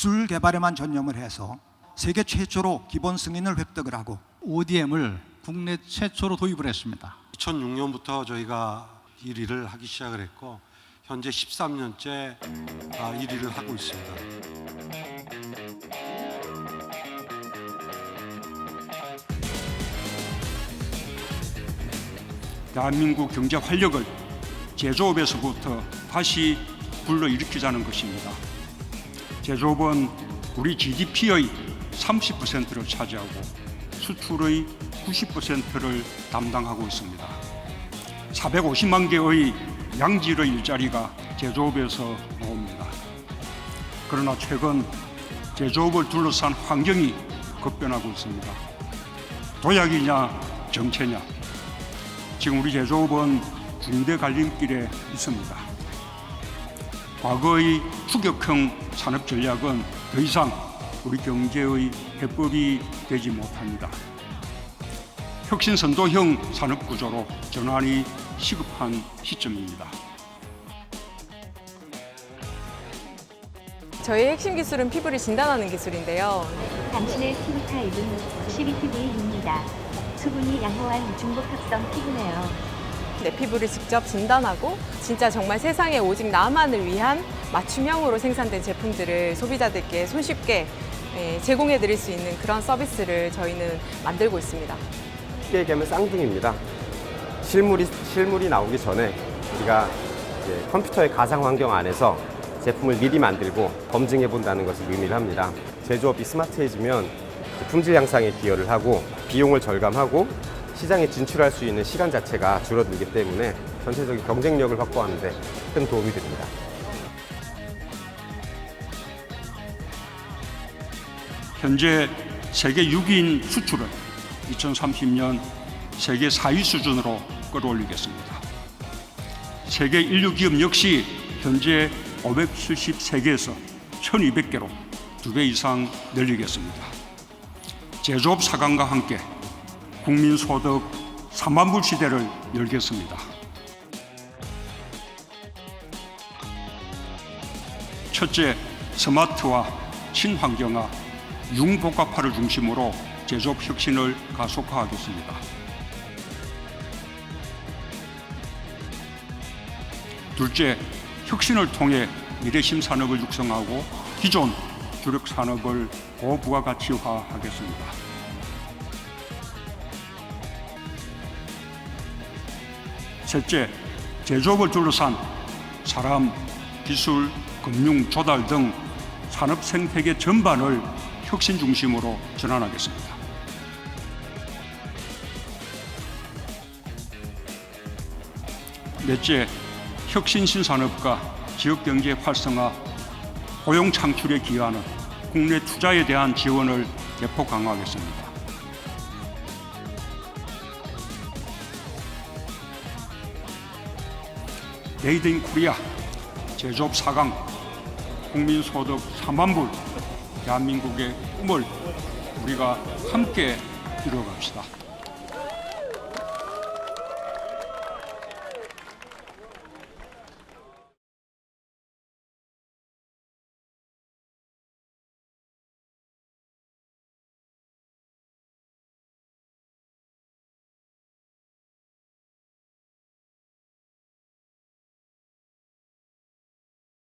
기술 개발에만 전념을 해서 세계 최초로 기본 승인을 획득을 하고 ODM을 국내 최초로 도입을 했습니다. 2006년부터 저희가 1위를 하기 시작을 했고 현재 13년째 1위를 하고 있습니다. 대한민국 경제 활력을 제조업에서부터 다시 불러일으키자는 것입니다. 제조업은 우리 GDP의 30%를 차지하고 수출의 90%를 담당하고 있습니다. 450만 개의 양질의 일자리가 제조업에서 나옵니다. 그러나 최근 제조업을 둘러싼 환경이 급변하고 있습니다. 도약이냐 정체냐 지금 우리 제조업은 중대 갈림길에 있습니다. 과거의 추격형 산업 전략은 더 이상 우리 경제의 해법이 되지 못합니다. 혁신 선도형 산업 구조로 전환이 시급한 시점입니다. 저희의 핵심 기술은 피부를 진단하는 기술인데요. 당신의 피부 타입은 CBTV입니다. 수분이 양호한 중복합성 피부네요. 내 피부를 직접 진단하고 진짜 정말 세상에 오직 나만을 위한 맞춤형으로 생산된 제품들을 소비자들께 손쉽게 예, 제공해 드릴 수 있는 그런 서비스를 저희는 만들고 있습니다. 쉽게 얘기하면 쌍둥이입니다. 실물이 실물이 나오기 전에 우리가 컴퓨터의 가상 환경 안에서 제품을 미리 만들고 검증해 본다는 것을 의미를 합니다. 제조업이 스마트해지면 품질 향상에 기여를 하고 비용을 절감하고 시장에 진출할 수 있는 시간 자체가 줄어들기 때문에 전체적인 경쟁력을 확보하는 데 큰 도움이 됩니다. 현재 세계 6위인 수출을 2030년 세계 4위 수준으로 끌어올리겠습니다. 세계 인류 기업 역시 현재 573개에서 1200개로 두 배 이상 늘리겠습니다. 제조업 4강과 함께 국민 소득 3만 불 시대를 열겠습니다. 첫째, 스마트화, 친환경화, 융복합화를 중심으로 제조업 혁신을 가속화하겠습니다. 둘째, 혁신을 통해 미래 신산업을 육성하고 기존 주력 산업을 고부가가치화하겠습니다. 셋째, 제조업을 둘러싼 사람, 기술, 금융, 조달 등 산업 생태계 전반을 혁신 중심으로 전환하겠습니다. 넷째, 혁신 신산업과 지역 경제 활성화, 고용 창출에 기여하는 국내 투자에 대한 지원을 대폭 강화하겠습니다. 메이드 인 코리아 제조업 4강 국민 소득 3만 불 대한민국의 꿈을 우리가 함께 이루어갑시다.